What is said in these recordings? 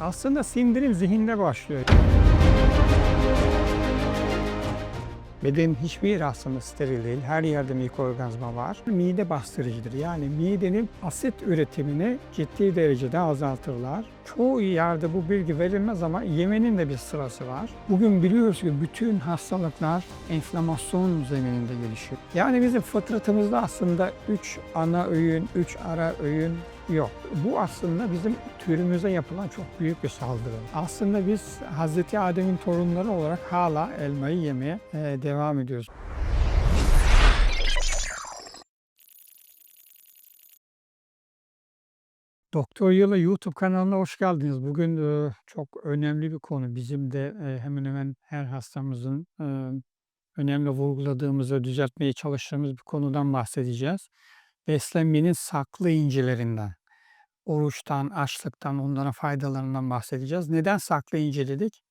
Aslında sindirim zihinde başlıyor. Bedenin hiçbir yeri aslında steril değil. Her yerde mikroorganizma var. Mide bastırıcıdır. Yani midenin asit üretimini ciddi derecede azaltırlar. Çoğu yerde bu bilgi verilmez ama yemenin de bir sırası var. Bugün biliyoruz ki bütün hastalıklar enflamasyon zemininde gelişiyor. Yani bizim fıtratımızda aslında 3 ana öğün, 3 ara öğün yok. Bu aslında bizim türümüze yapılan çok büyük bir saldırı. Aslında biz Hazreti Adem'in torunları olarak hala elmayı yemeye e, devam ediyoruz. Doktor Yılı YouTube kanalına hoş geldiniz. Bugün e, çok önemli bir konu. Bizim de e, hemen hemen her hastamızın önemli vurguladığımız ve düzeltmeye çalıştığımız bir konudan bahsedeceğiz. Beslenmenin saklı incilerinden, oruçtan, açlıktan, onların faydalarından bahsedeceğiz. Neden saklı ince dedik?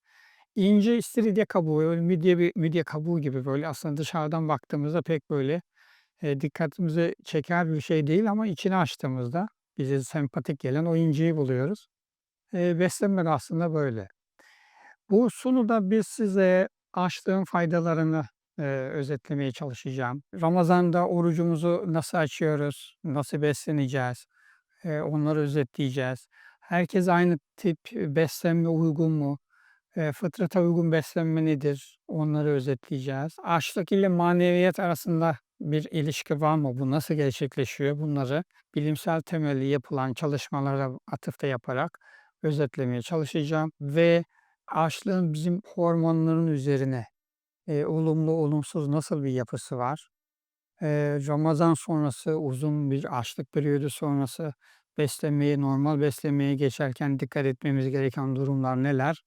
İnce istiridye kabuğu, midye, midye kabuğu gibi böyle aslında dışarıdan baktığımızda pek böyle e, dikkatimizi çeker bir şey değil ama içini açtığımızda bize sempatik gelen o inciyi buluyoruz. E, beslenme aslında böyle. Bu sunuda biz size açlığın faydalarını e, özetlemeye çalışacağım. Ramazan'da orucumuzu nasıl açıyoruz, nasıl besleneceğiz, e, onları özetleyeceğiz. Herkes aynı tip beslenme uygun mu? E, fıtrata uygun beslenme nedir? Onları özetleyeceğiz. Açlık ile maneviyat arasında bir ilişki var mı? Bu nasıl gerçekleşiyor? Bunları bilimsel temelli yapılan çalışmalara atıfta yaparak özetlemeye çalışacağım. Ve açlığın bizim hormonların üzerine e, olumlu olumsuz nasıl bir yapısı var? E, Ramazan sonrası uzun bir açlık periyodu sonrası beslenmeye, normal beslenmeye geçerken dikkat etmemiz gereken durumlar neler?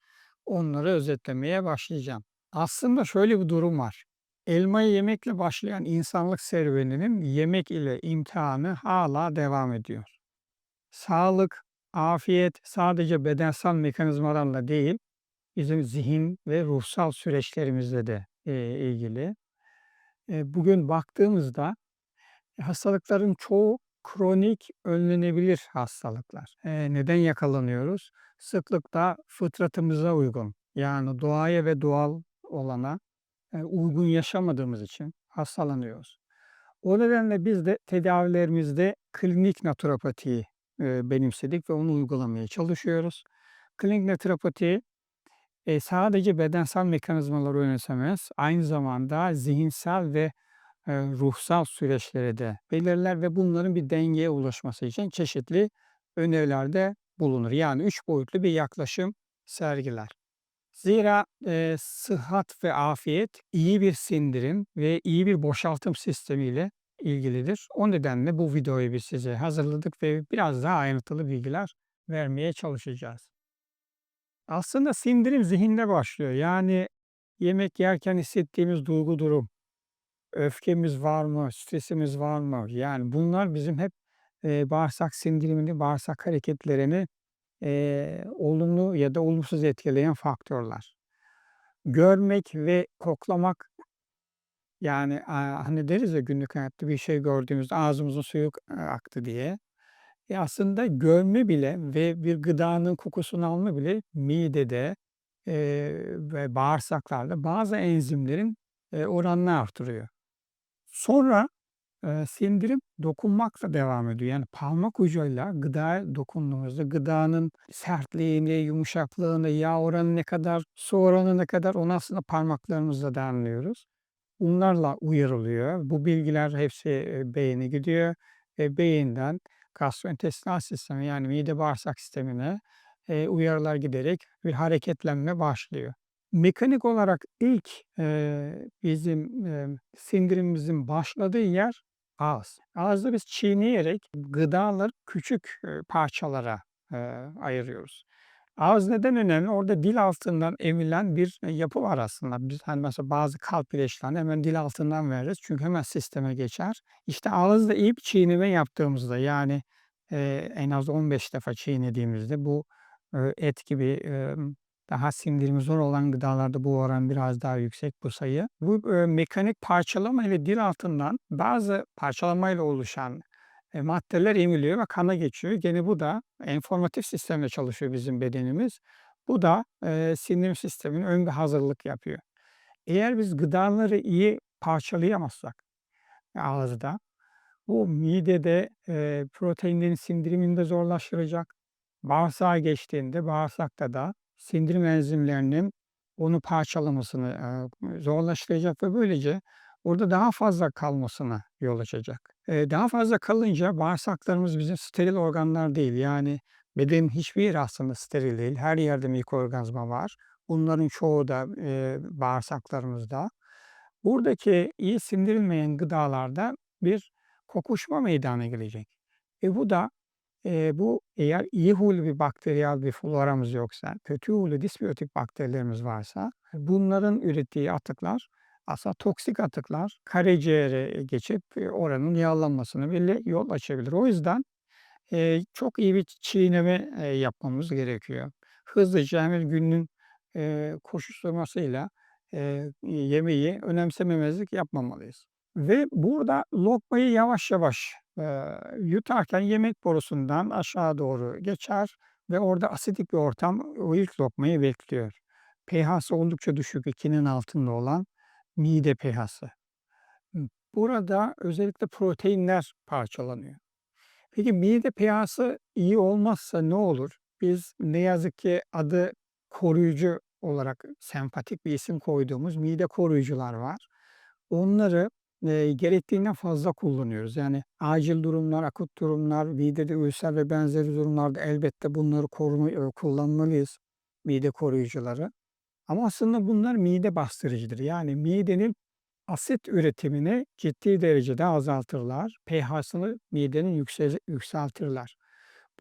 Onları özetlemeye başlayacağım. Aslında şöyle bir durum var. Elmayı yemekle başlayan insanlık serüveninin yemek ile imtihanı hala devam ediyor. Sağlık, afiyet sadece bedensel mekanizmalarla değil, bizim zihin ve ruhsal süreçlerimizle de ilgili. E, bugün baktığımızda hastalıkların çoğu kronik önlenebilir hastalıklar. E, neden yakalanıyoruz? Sıklıkla fıtratımıza uygun yani doğaya ve doğal olana e, uygun yaşamadığımız için hastalanıyoruz. O nedenle biz de tedavilerimizde klinik naturopatiyi e, benimsedik ve onu uygulamaya çalışıyoruz. Klinik naturopati e, sadece bedensel mekanizmaları önemsemez, aynı zamanda zihinsel ve e, ruhsal süreçleri de belirler ve bunların bir dengeye ulaşması için çeşitli önerilerde bulunur. Yani üç boyutlu bir yaklaşım sergiler. Zira e, sıhhat ve afiyet iyi bir sindirim ve iyi bir boşaltım sistemiyle ilgilidir. O nedenle bu videoyu biz size hazırladık ve biraz daha ayrıntılı bilgiler vermeye çalışacağız. Aslında sindirim zihinde başlıyor. Yani yemek yerken hissettiğimiz duygu durum, öfkemiz var mı, stresimiz var mı? Yani bunlar bizim hep e, bağırsak sindirimini, bağırsak hareketlerini e, olumlu ya da olumsuz etkileyen faktörler. Görmek ve koklamak yani a, hani deriz ya günlük hayatta bir şey gördüğümüzde ağzımızın suyu aktı diye. E aslında görme bile ve bir gıdanın kokusunu alma bile midede e, ve bağırsaklarda bazı enzimlerin e, oranını artırıyor. Sonra e, sindirim dokunmakla devam ediyor. Yani parmak ucuyla gıdaya dokunduğumuzda gıdanın sertliğini, yumuşaklığını, yağ oranı ne kadar, su oranı ne kadar onu aslında parmaklarımızla da anlıyoruz. Bunlarla uyarılıyor. Bu bilgiler hepsi e, beyine gidiyor ve beyinden gastrointestinal sistemi yani mide bağırsak sistemine e, uyarılar giderek bir hareketlenme başlıyor. Mekanik olarak ilk e, bizim e, sindirimimizin başladığı yer ağız. Ağızda biz çiğneyerek gıdaları küçük e, parçalara e, ayırıyoruz. Ağız neden önemli? Orada dil altından emilen bir yapı var aslında. Biz hani mesela bazı kalp ilaçlarını hemen dil altından veririz. Çünkü hemen sisteme geçer. İşte ağızda iyi bir çiğneme yaptığımızda yani e, en az 15 defa çiğnediğimizde bu e, et gibi e, daha sindirimi zor olan gıdalarda bu oran biraz daha yüksek bu sayı. Bu e, mekanik parçalama ile dil altından bazı parçalamayla oluşan eee, maddeler emiliyor ve kana geçiyor. Gene bu da enformatif sistemle çalışıyor bizim bedenimiz. Bu da, eee, sindirim sistemine ön bir hazırlık yapıyor. Eğer biz gıdaları iyi parçalayamazsak ağızda, bu midede, eee, proteinlerin sindirimini de zorlaştıracak. Bağırsağa geçtiğinde bağırsakta da sindirim enzimlerinin onu parçalamasını, eee, zorlaştıracak ve böylece orada daha fazla kalmasına yol açacak. Eee, daha fazla kalınca bağırsaklarımız bizim steril organlar değil. Yani bedenin hiçbir yeri aslında steril değil. Her yerde mikroorganizma var. Bunların çoğu da, eee, bağırsaklarımızda. Buradaki iyi sindirilmeyen gıdalarda bir kokuşma meydana gelecek. E, bu da, eee, bu eğer iyi huylu bir bakteriyel bir floramız yoksa, kötü huylu disbiyotik bakterilerimiz varsa bunların ürettiği atıklar aslında toksik atıklar karaciğere geçip, oranın yağlanmasına bile yol açabilir. O yüzden, eee, çok iyi bir çiğneme, eee, yapmamız gerekiyor. Hızlıca hemen günün, eee, koşuşturmasıyla, eee, yemeği önemsememezlik yapmamalıyız. Ve burada lokmayı yavaş yavaş, eee, yutarken yemek borusundan aşağı doğru geçer ve orada asidik bir ortam o ilk lokmayı bekliyor. pH'si oldukça düşük, 2'nin altında olan mide pH'si. Hı, burada özellikle proteinler parçalanıyor. Peki mide pH'si iyi olmazsa ne olur? Biz ne yazık ki adı koruyucu olarak sempatik bir isim koyduğumuz mide koruyucular var. Onları, eee, gerektiğinden fazla kullanıyoruz. Yani acil durumlar, akut durumlar, midede ülser ve benzeri durumlarda elbette bunları koruma kullanmalıyız, mide koruyucuları. Ama aslında bunlar mide bastırıcıdır. Yani midenin asit üretimini ciddi derecede azaltırlar. pH'sını midenin yüksel yükseltirler.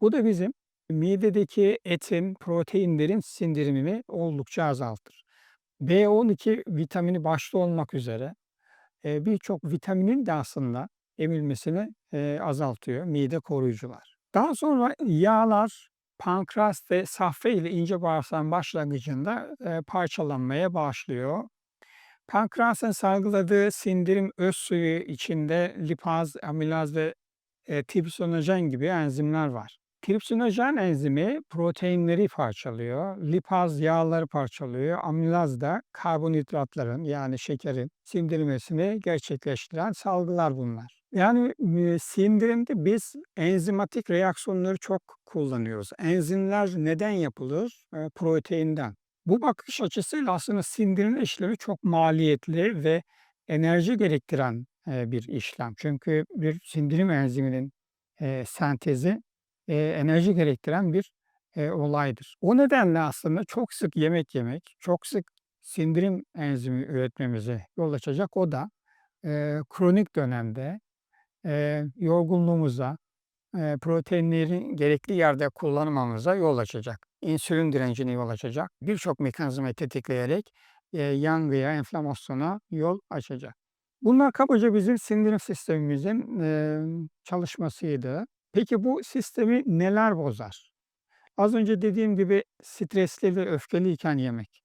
Bu da bizim midedeki etin, proteinlerin sindirimini oldukça azaltır. B12 vitamini başta olmak üzere, eee, birçok vitaminin de aslında emilmesini, eee, azaltıyor mide koruyucular. Daha sonra yağlar pankreas ve safra ile ince bağırsağın başlangıcında, eee, parçalanmaya başlıyor. Pankreasın salgıladığı sindirim öz suyu içinde lipaz, amilaz ve, eee, tripsinojen gibi enzimler var. Tripsinojen enzimi proteinleri parçalıyor, lipaz yağları parçalıyor, amilaz da karbonhidratların yani şekerin sindirilmesini gerçekleştiren salgılar bunlar. Yani, eee, sindirimde biz enzimatik reaksiyonları çok kullanıyoruz. Enzimler neden yapılır? Eee, proteinden. Bu bakış açısıyla aslında sindirim işlemi çok maliyetli ve enerji gerektiren, eee, bir işlem. Çünkü bir sindirim enziminin, eee, sentezi, eee, enerji gerektiren bir, eee, olaydır. O nedenle aslında çok sık yemek yemek, çok sık sindirim enzimi üretmemize yol açacak. O da, eee, kronik dönemde, eee, yorgunluğumuza, eee, proteinlerin gerekli yerde kullanmamıza yol açacak. İnsülin direncine yol açacak. Birçok mekanizmayı tetikleyerek, eee, yangıya, enflamasyona yol açacak. Bunlar kabaca bizim sindirim sistemimizin, eee, çalışmasıydı. Peki bu sistemi neler bozar? Az önce dediğim gibi stresli ve öfkeliyken yemek.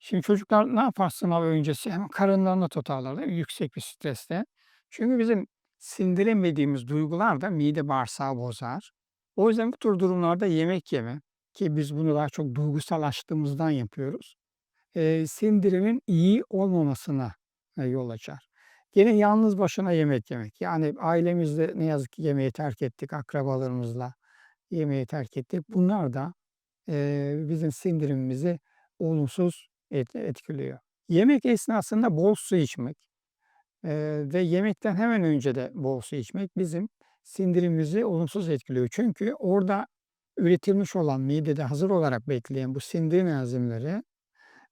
Şimdi çocuklar ne yapar sınav öncesi? Hemen karınlarını tutarlar? Yüksek bir stresle. Çünkü bizim sindiremediğimiz duygular da mide bağırsağı bozar. O yüzden bu tür durumlarda yemek yeme ki biz bunu daha çok duygusallaştığımızdan yapıyoruz. Eee, sindirimin iyi olmamasına, eee, yol açar. Gene yalnız başına yemek yemek. Yani ailemizde ne yazık ki yemeği terk ettik, akrabalarımızla yemeği terk ettik. Bunlar da, eee, bizim sindirimimizi olumsuz et etkiliyor. Yemek esnasında bol su içmek, ve yemekten hemen önce de bol su içmek bizim sindirimimizi olumsuz etkiliyor. Çünkü orada üretilmiş olan, midede hazır olarak bekleyen bu sindirim enzimleri,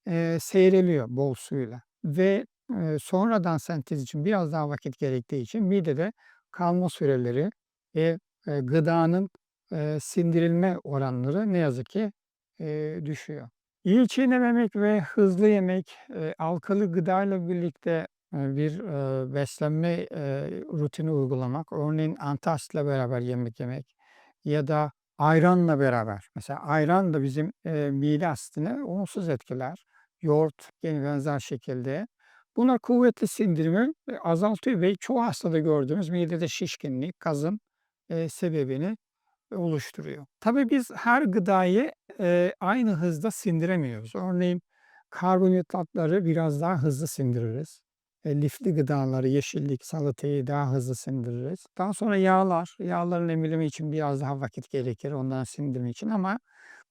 eee, seyreliyor bol suyla ve, eee, sonradan sentez için biraz daha vakit gerektiği için midede kalma süreleri ve, eee, gıdanın, eee, sindirilme oranları ne yazık ki, eee, düşüyor. İyi çiğnememek ve hızlı yemek, eee, alkalı gıdayla birlikte, bir, eee, beslenme, eee, rutini uygulamak, örneğin antasidle beraber yemek yemek ya da ayranla beraber. Mesela ayran da bizim, mide asidini olumsuz etkiler. Yoğurt gene benzer şekilde. Bunlar kuvvetli sindirimi, azaltıyor ve çoğu hastada gördüğümüz midede şişkinlik, eee, sebebini oluşturuyor. Tabii biz her gıdayı, aynı hızda sindiremiyoruz. Örneğin karbonhidratları biraz daha hızlı sindiririz. Eee, lifli gıdaları, yeşillik, salatayı daha hızlı sindiririz. Daha sonra yağlar, yağların emilimi için biraz daha vakit gerekir onların sindirimi için ama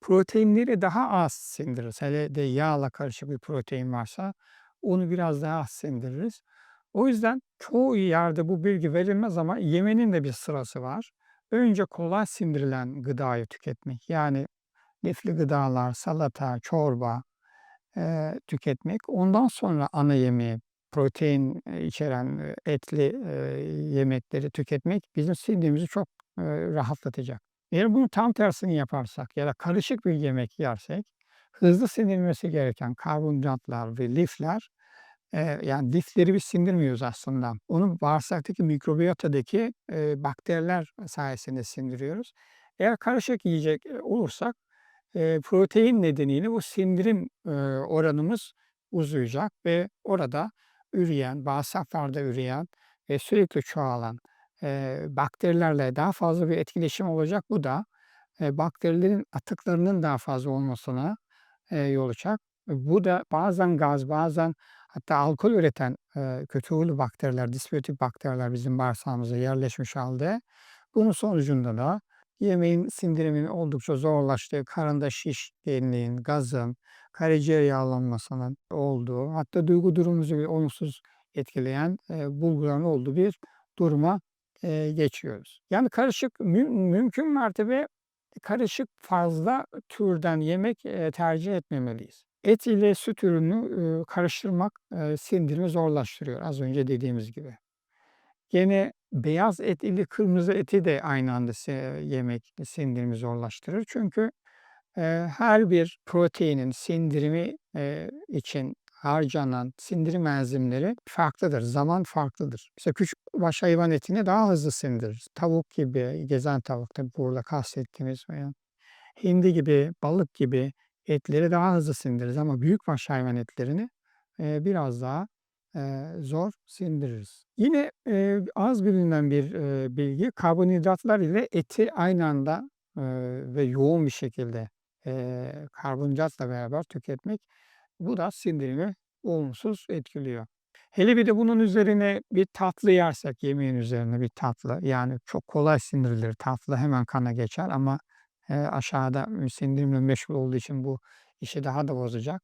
proteinleri daha az sindiririz. Hele de yağla karışık bir protein varsa onu biraz daha az sindiririz. O yüzden çoğu yerde bu bilgi verilmez ama yemenin de bir sırası var. Önce kolay sindirilen gıdayı tüketmek, yani lifli gıdalar, salata, çorba, eee, tüketmek. Ondan sonra ana yemeği, protein, içeren, etli, yemekleri tüketmek bizim sindirimizi çok, rahatlatacak. Eğer bunun tam tersini yaparsak ya da karışık bir yemek yersek hızlı sindirilmesi gereken karbonhidratlar ve lifler, yani lifleri biz sindirmiyoruz aslında. Onu bağırsaktaki mikrobiyotadaki, bakteriler sayesinde sindiriyoruz. Eğer karışık yiyecek, olursak, protein nedeniyle bu sindirim, oranımız uzayacak ve orada üreyen, bağırsaklarda üreyen ve sürekli çoğalan, eee, bakterilerle daha fazla bir etkileşim olacak. Bu da, eee, bakterilerin atıklarının daha fazla olmasına, eee, yol açacak. Bu da bazen gaz, bazen hatta alkol üreten, eee, kötü huylu bakteriler, disbiyotik bakteriler bizim bağırsağımıza yerleşmiş hâlde. Bunun sonucunda da yemeğin sindiriminin oldukça zorlaştığı, karında şişkinliğin, gazın, karaciğer yağlanmasının olduğu, hatta duygu durumumuzu bile olumsuz etkileyen, eee, bulguların olduğu bir duruma, eee, geçiyoruz. Yani karışık mü mümkün mertebe karışık fazla türden yemek, eee, tercih etmemeliyiz. Et ile süt ürünü, üüü, karıştırmak, eee, sindirimi zorlaştırıyor az önce dediğimiz gibi. Gene beyaz et ile kırmızı eti de aynı anda yemek sindirimi zorlaştırır. Çünkü, her bir proteinin sindirimi, için harcanan sindirim enzimleri farklıdır, zaman farklıdır. Mesela küçükbaş hayvan etini daha hızlı sindiririz. Tavuk gibi, gezen tavuk tabii burada kastettiğimiz veya hindi gibi, balık gibi etleri daha hızlı sindiririz ama büyükbaş hayvan etlerini, biraz daha, zor sindiririz. Yine, az bilinen bir, bilgi karbonhidratlar ile eti aynı anda, ve yoğun bir şekilde, karbonhidratla beraber tüketmek bu da sindirimi olumsuz etkiliyor. Hele bir de bunun üzerine bir tatlı yersek, yemeğin üzerine bir tatlı, yani çok kolay sindirilir tatlı hemen kana geçer ama, eee, aşağıda sindirimle meşgul olduğu için bu işi daha da bozacak.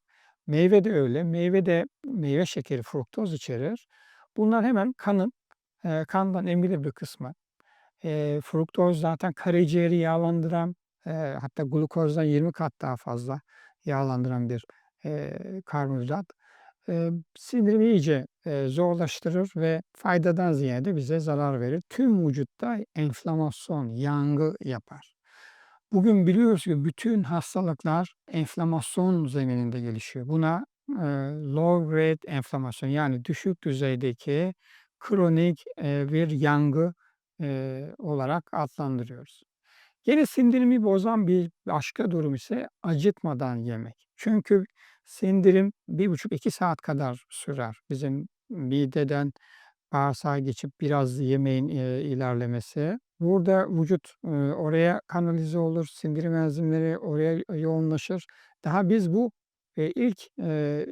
Meyve de öyle. Meyve de meyve şekeri fruktoz içerir. Bunlar hemen kanın, eee, kandan emilir bir kısmı. Eee, fruktoz zaten karaciğeri yağlandıran, eee, hatta glukozdan 20 kat daha fazla yağlandıran bir, eee, karbonhidrat. Eee, sindirimi iyice, eee, zorlaştırır ve faydadan ziyade bize zarar verir. Tüm vücutta enflamasyon, yangı yapar. Bugün biliyoruz ki bütün hastalıklar enflamasyon zemininde gelişiyor. Buna, eee, low grade enflamasyon yani düşük düzeydeki kronik, eee, bir yangı, eee, olarak adlandırıyoruz. Gene sindirimi bozan bir başka durum ise acıkmadan yemek. Çünkü sindirim 1,5-2 saat kadar sürer. Bizim mideden bağırsağa geçip biraz yemeğin, eee, ilerlemesi. Burada vücut, oraya kanalize olur, sindirim enzimleri oraya yoğunlaşır. Daha biz bu, ilk,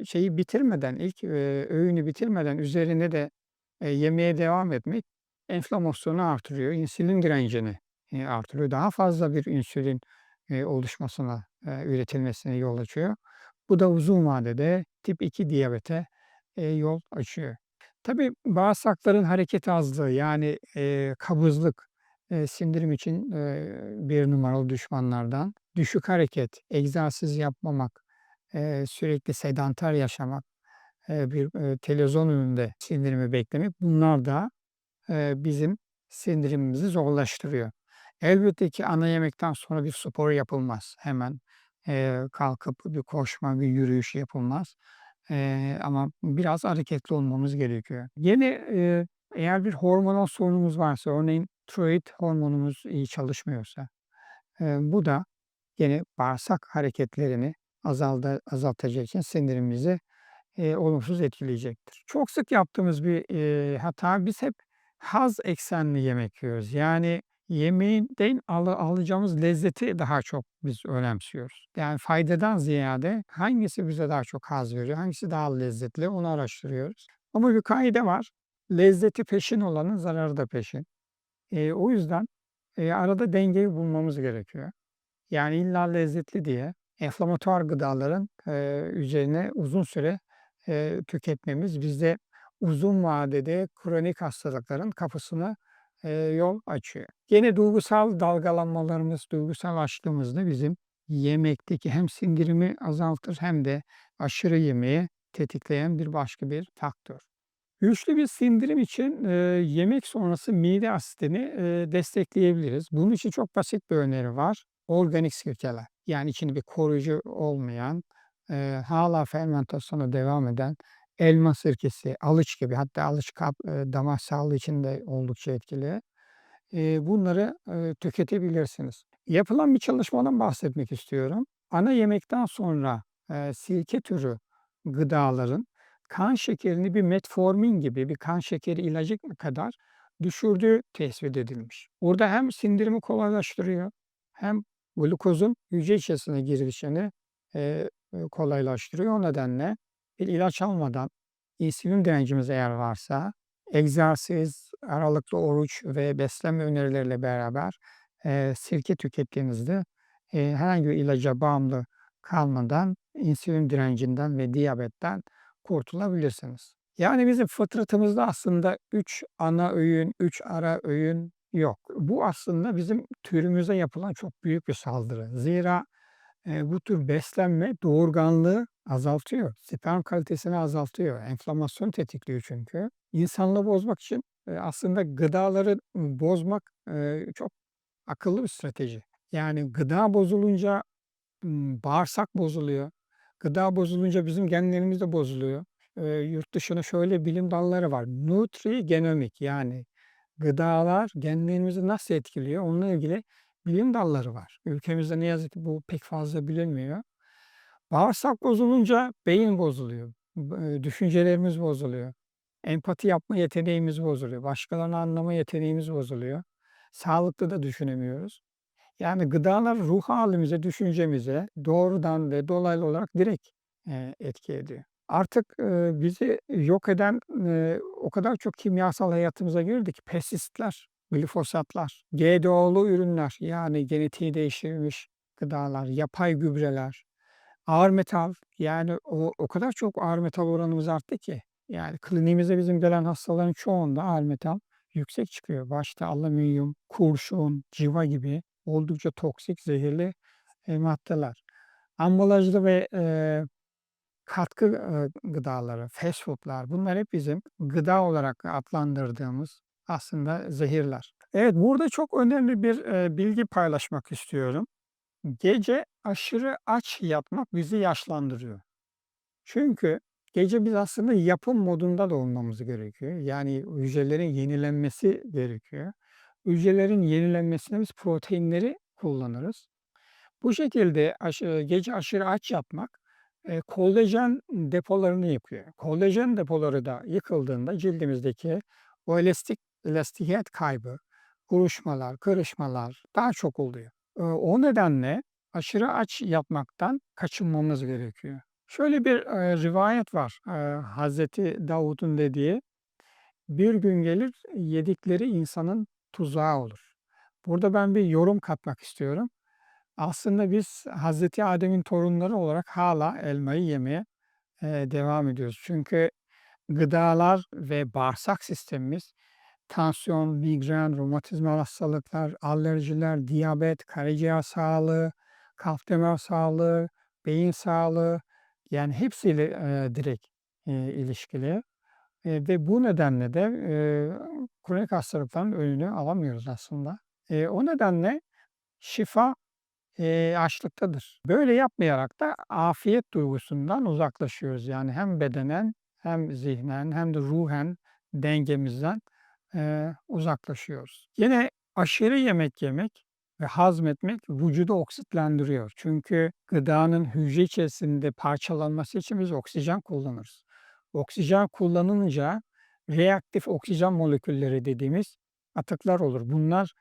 şeyi bitirmeden, ilk, öğünü bitirmeden üzerine de, eee, yemeye devam etmek enflamasyonu artırıyor, insülin direncini, artırıyor. Daha fazla bir insülin, oluşmasına, üretilmesine yol açıyor. Bu da uzun vadede tip 2 diyabete, yol açıyor. Tabii bağırsakların hareket azlığı yani, kabızlık, sindirim için, 1 numaralı düşmanlardan. Düşük hareket, egzersiz yapmamak, sürekli sedanter yaşamak, bir, eee, televizyon önünde sindirimi beklemek bunlar da, bizim sindirimimizi zorlaştırıyor. Elbette ki ana yemekten sonra bir spor yapılmaz. Hemen, kalkıp bir koşma, bir yürüyüş yapılmaz. Ama biraz hareketli olmamız gerekiyor. Yine, eğer bir hormonal sorunumuz varsa, örneğin tiroid hormonumuz iyi çalışmıyorsa, eee, bu da gene bağırsak hareketlerini azalda azaltacağı için sindirimimizi, eee, olumsuz etkileyecektir. Çok sık yaptığımız bir, eee, hata biz hep haz eksenli yemek yiyoruz. Yani yemeğinden alı alacağımız lezzeti daha çok biz önemsiyoruz. Yani faydadan ziyade hangisi bize daha çok haz veriyor, hangisi daha lezzetli onu araştırıyoruz. Ama bir kaide var. Lezzeti peşin olanın zararı da peşin. Eee, o yüzden, eee, arada dengeyi bulmamız gerekiyor. Yani illa lezzetli diye enflamatuar gıdaların, eee, üzerine uzun süre, eee, tüketmemiz bizde uzun vadede kronik hastalıkların kapısına, eee, yol açıyor. Gene duygusal dalgalanmalarımız, duygusal açlığımız da bizim yemekteki hem sindirimi azaltır hem de aşırı yemeği tetikleyen bir başka bir faktör. Güçlü bir sindirim için, eee, yemek sonrası mide asitini, eee, destekleyebiliriz. Bunun için çok basit bir öneri var. Organik sirkeler. Yani içinde bir koruyucu olmayan, eee, hâlâ fermentasyona devam eden elma sirkesi, alıç gibi hatta alıç kap eee, damar sağlığı için de oldukça etkili. Eee, bunları, eee, tüketebilirsiniz. Yapılan bir çalışmadan bahsetmek istiyorum. Ana yemekten sonra, eee, sirke türü gıdaların kan şekerini bir metformin gibi bir kan şekeri ilacı kadar düşürdüğü tespit edilmiş. Burada hem sindirimi kolaylaştırıyor hem glukozun hücre içerisine girişini, eee, kolaylaştırıyor. O nedenle bir ilaç almadan insülin direncimiz eğer varsa egzersiz, aralıklı oruç ve beslenme önerileriyle beraber, eee, sirke tükettiğinizde, eee, herhangi bir ilaca bağımlı kalmadan insülin direncinden ve diyabetten kurtulabilirsiniz. Yani bizim fıtratımızda aslında 3 ana öğün, 3 ara öğün yok. Bu aslında bizim türümüze yapılan çok büyük bir saldırı. Zira, eee, bu tür beslenme doğurganlığı azaltıyor, sperm kalitesini azaltıyor, enflamasyonu tetikliyor çünkü. İnsanlığı bozmak için, eee, aslında gıdaları, bozmak, eee, çok akıllı bir strateji. Yani gıda bozulunca, bağırsak bozuluyor. Gıda bozulunca bizim genlerimiz de bozuluyor. Eee, yurt dışında şöyle bilim dalları var. Nutrigenomik yani gıdalar genlerimizi nasıl etkiliyor onunla ilgili bilim dalları var. Ülkemizde ne yazık ki bu pek fazla bilinmiyor. Bağırsak bozulunca beyin bozuluyor, b düşüncelerimiz bozuluyor, empati yapma yeteneğimiz bozuluyor, başkalarını anlama yeteneğimiz bozuluyor. Sağlıklı da düşünemiyoruz. Yani gıdalar ruh hâlimize, düşüncemize doğrudan ve dolaylı olarak direkt, eee, etki ediyor. Artık, eee, bizi yok eden, eee, o kadar çok kimyasal hayatımıza girdi ki pestisitler, glifosatlar, GDO'lu ürünler yani genetiği değiştirilmiş gıdalar, yapay gübreler, ağır metal yani o o kadar çok ağır metal oranımız arttı ki yani kliniğimize bizim gelen hastaların çoğunda ağır metal yüksek çıkıyor. Başta alüminyum, kurşun, civa gibi oldukça toksik, zehirli, maddeler. Ambalajlı ve, eee, katkı, eee, gıdaları, fast food'lar bunlar hep bizim gıda olarak adlandırdığımız aslında zehirler. Evet, burada çok önemli bir, eee, bilgi paylaşmak istiyorum. Gece aşırı aç yatmak bizi yaşlandırıyor. Çünkü gece biz aslında yapım modunda da olmamız gerekiyor. Yani hücrelerin yenilenmesi gerekiyor. Hücrelerin yenilenmesinde biz proteinleri kullanırız. Bu şekilde aşı gece aşırı aç yatmak, eee, kolajen depolarını yıkıyor. Kolajen depoları da yıkıldığında cildimizdeki o elastik elastikiyet kaybı, buruşmalar, kırışmalar daha çok oluyor. Eee, o nedenle aşırı aç yatmaktan kaçınmamız gerekiyor. Şöyle bir, eee, rivayet var, eee, Hazreti Davud'un dediği: "Bir gün gelir, yedikleri insanın tuzağı olur." Burada ben bir yorum katmak istiyorum. Aslında biz Hazreti Adem'in torunları olarak hâlâ elmayı yemeye, devam ediyoruz. Çünkü gıdalar ve bağırsak sistemimiz tansiyon, migren, romatizmal hastalıklar, alerjiler, diyabet, karaciğer sağlığı, kalp damar sağlığı, beyin sağlığı yani hepsiyle, direkt, ilişkili, ve bu nedenle de, kronik hastalıkların önünü alamıyoruz aslında. Eee, o nedenle şifa, eee, açlıktadır. Böyle yapmayarak da afiyet duygusundan uzaklaşıyoruz. Yani hem bedenen hem zihnen hem de ruhen dengemizden, eee, uzaklaşıyoruz. Yine aşırı yemek yemek ve hazmetmek vücudu oksitlendiriyor. Çünkü gıdanın hücre içerisinde parçalanması için biz oksijen kullanırız. Oksijen kullanılınca reaktif oksijen molekülleri dediğimiz atıklar olur. Bunlar,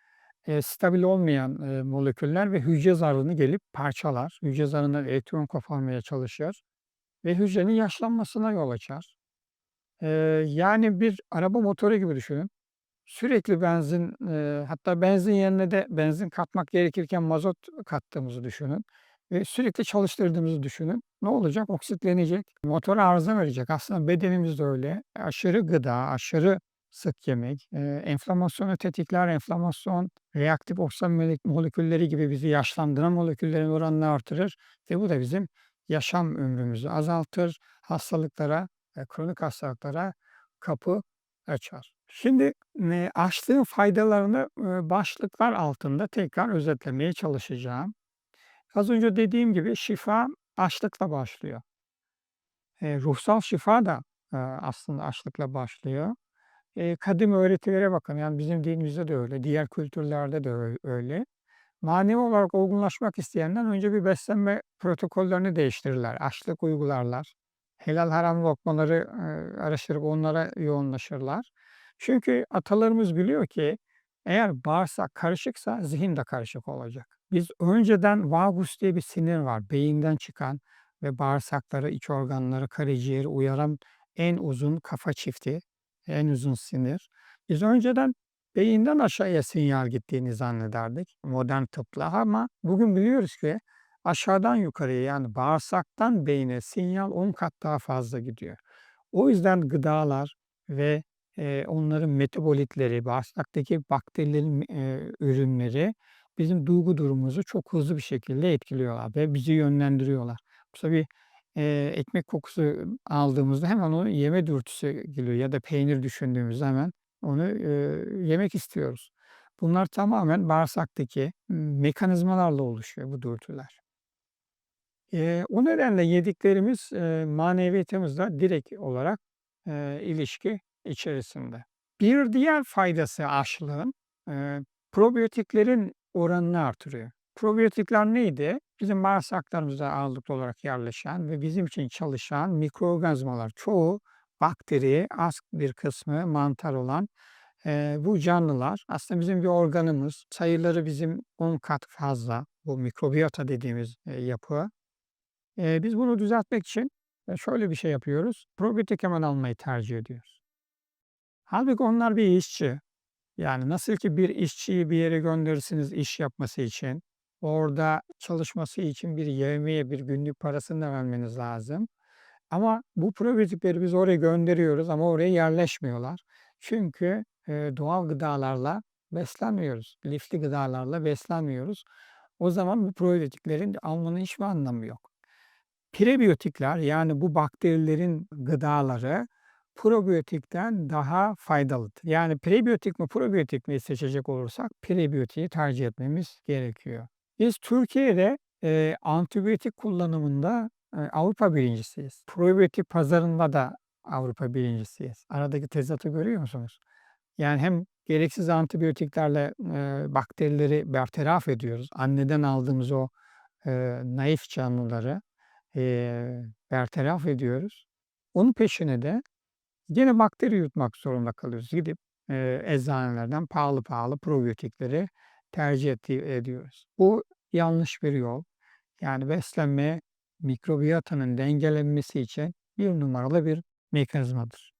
eee, stabil olmayan, eee, moleküller ve hücre zarını gelip parçalar. Hücre zarından elektron koparmaya çalışır ve hücrenin yaşlanmasına yol açar. Eee, yani bir araba motoru gibi düşünün. Sürekli benzin, eee, hatta benzin yerine de benzin katmak gerekirken mazot kattığımızı düşünün ve sürekli çalıştırdığımızı düşünün. Ne olacak? Oksitlenecek, motora arıza verecek. Aslında bedenimiz de öyle. Aşırı gıda, aşırı sık yemek, eee, enflamasyonu tetikler. Enflamasyon, reaktif molek molekülleri gibi bizi yaşlandıran moleküllerin oranını artırır ve bu da bizim yaşam ömrümüzü azaltır. Hastalıklara, eee, kronik hastalıklara kapı açar. Şimdi, eee, açlığın faydalarını, eee, başlıklar altında tekrar özetlemeye çalışacağım. Az önce dediğim gibi şifa açlıkla başlıyor. Eee, ruhsal şifa da, eee, aslında açlıkla başlıyor. Eee, kadim öğretilere bakın, yani bizim dinimizde de öyle, diğer kültürlerde de öyle. Manevi olarak olgunlaşmak isteyenler önce bir beslenme protokollerini değiştirirler, açlık uygularlar. Helal haram lokmaları, eee, araştırıp onlara yoğunlaşırlar. Çünkü atalarımız biliyor ki eğer bağırsak karışıksa zihin de karışık olacak. Biz önceden vagus diye bir sinir var, beyinden çıkan ve bağırsakları, iç organları, karaciğeri uyaran en uzun kafa çifti, en uzun sinir. Biz önceden beyinden aşağıya sinyal gittiğini zannederdik modern tıpla ama bugün biliyoruz ki aşağıdan yukarıya yani bağırsaktan beyne sinyal 10 kat daha fazla gidiyor. O yüzden gıdalar ve, eee, onların metabolitleri, bağırsaktaki bakterilerin, eee, ürünleri bizim duygu durumumuzu çok hızlı bir şekilde etkiliyorlar ve bizi yönlendiriyorlar. Mesela bir, eee, ekmek kokusu aldığımızda hemen onu yeme dürtüsü geliyor ya da peynir düşündüğümüzde hemen onu, eee, yemek istiyoruz. Bunlar tamamen bağırsaktaki mekanizmalarla oluşuyor bu dürtüler. Eee, o nedenle yediklerimiz, eee, maneviyatımızla direkt olarak, eee, ilişki içerisinde. Bir diğer faydası açlığın, eee, probiyotiklerin oranını artırıyor. Probiyotikler neydi? Bizim bağırsaklarımızda ağırlıklı olarak yerleşen ve bizim için çalışan mikroorganizmalar. Çoğu bakteri, az bir kısmı mantar olan, eee, bu canlılar aslında bizim bir organımız. Sayıları bizim 10 kat fazla bu mikrobiyota dediğimiz, eee, yapı. Eee, biz bunu düzeltmek için, eee, şöyle bir şey yapıyoruz, probiyotik hemen almayı tercih ediyoruz. Hâlbuki onlar bir işçi. Yani nasıl ki bir işçiyi bir yere gönderirsiniz iş yapması için, orada çalışması için bir yevmiye, bir günlük parasını da vermeniz lazım. Ama bu probiyotikleri biz oraya gönderiyoruz ama oraya yerleşmiyorlar. Çünkü, doğal gıdalarla beslenmiyoruz, lifli gıdalarla beslenmiyoruz. O zaman bu probiyotiklerin almanın hiçbir anlamı yok. Prebiyotikler yani bu bakterilerin gıdaları probiyotikten daha faydalıdır. Yani prebiyotik mi probiyotik mi seçecek olursak prebiyotiği tercih etmemiz gerekiyor. Biz Türkiye'de, eee, antibiyotik kullanımında, eee, Avrupa birincisiyiz. Probiyotik pazarında da Avrupa birincisiyiz. Aradaki tezatı görüyor musunuz? Yani hem gereksiz antibiyotiklerle, eee, bakterileri bertaraf ediyoruz. Anneden aldığımız o, eee, naif canlıları, eee, bertaraf ediyoruz. Onun peşine de gene bakteri yutmak zorunda kalıyoruz. Gidip, eee, eczanelerden pahalı pahalı probiyotikleri tercih etti ediyoruz. Bu yanlış bir yol. Yani beslenme mikrobiyotanın dengelenmesi için bir numaralı bir mekanizmadır.